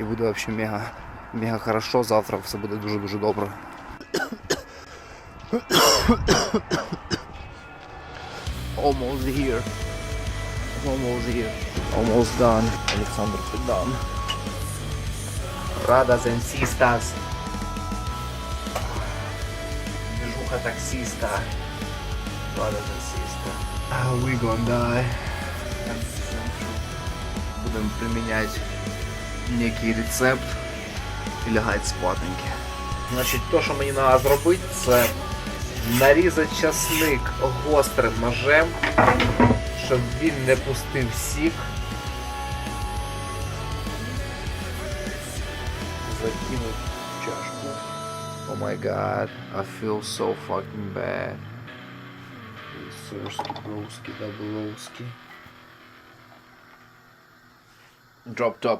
І буде вообще мега, мега хорошо. Завтра все буде дуже-дуже добре. Almost here. Almost here. Almost done. Alexander Pedan. Brothers and sisters. Движуха таксиста. Brothers and sisters. Ah, we gonna die. Будемо приміняти некий рецепт і лягати спатеньки. Значить, то, що мені треба зробити, це нарізати часник гострим ножем, щоб він не пустив сік. Закинуть чашку. О май гад, I feel so fucking bad. Сирські, броуські, даблоуські. Drop top.